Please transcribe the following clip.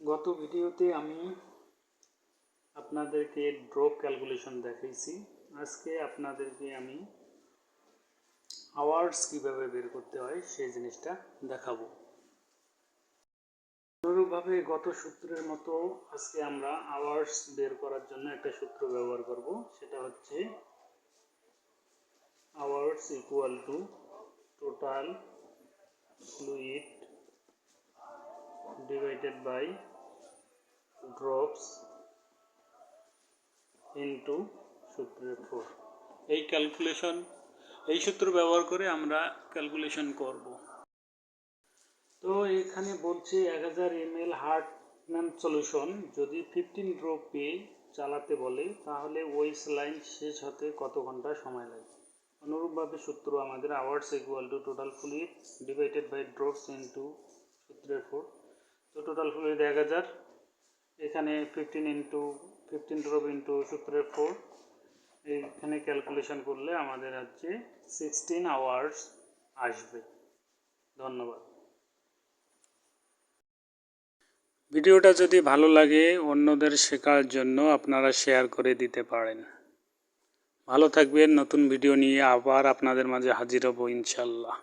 গত ভিডিওতে আমি আপনাদেরকে ড্রপ ক্যালকুলেশন দেখাইছি। আজকে আপনাদেরকে আমি আওয়ার্স কীভাবে বের করতে হয় সেই জিনিসটা দেখাবো। অনুরূপভাবে গত সূত্রের মতো আজকে আমরা আওয়ার্স বের করার জন্য একটা সূত্র ব্যবহার করব। সেটা হচ্ছে hours equal to total fluid divided by drops into সূত্রের ফোর এই ক্যালকুলেশন এই সূত্র ব্যবহার করে আমরা ক্যালকুলেশন করব। তো এখানে বলছে এক হাজার এম এল হার্টম্যান সলিউশন যদি ফিফটিন ড্রপে চালাতে বলে তাহলে ওই লাইন শেষ হতে কত ঘণ্টা সময় লাগে? অনুরূপভাবে সূত্র আমাদের hours equal to total fluid divided by drops into সূত্রের ফোর তো টোটাল ফ্লুইড এক হাজার। এখানে fifteen into fifteen drop into সূত্রের ফোর এইখানে ক্যালকুলেশন করলে আমাদের হচ্ছে সিক্সটিন আওয়ার্স আসবে। ধন্যবাদ। ভিডিওটা যদি ভালো লাগে অন্যদের শেখার জন্য আপনারা শেয়ার করে দিতে পারেন। ভালো থাকবেন, নতুন ভিডিও নিয়ে আবার আপনাদের মাঝে হাজির হব ইনশাল্লাহ।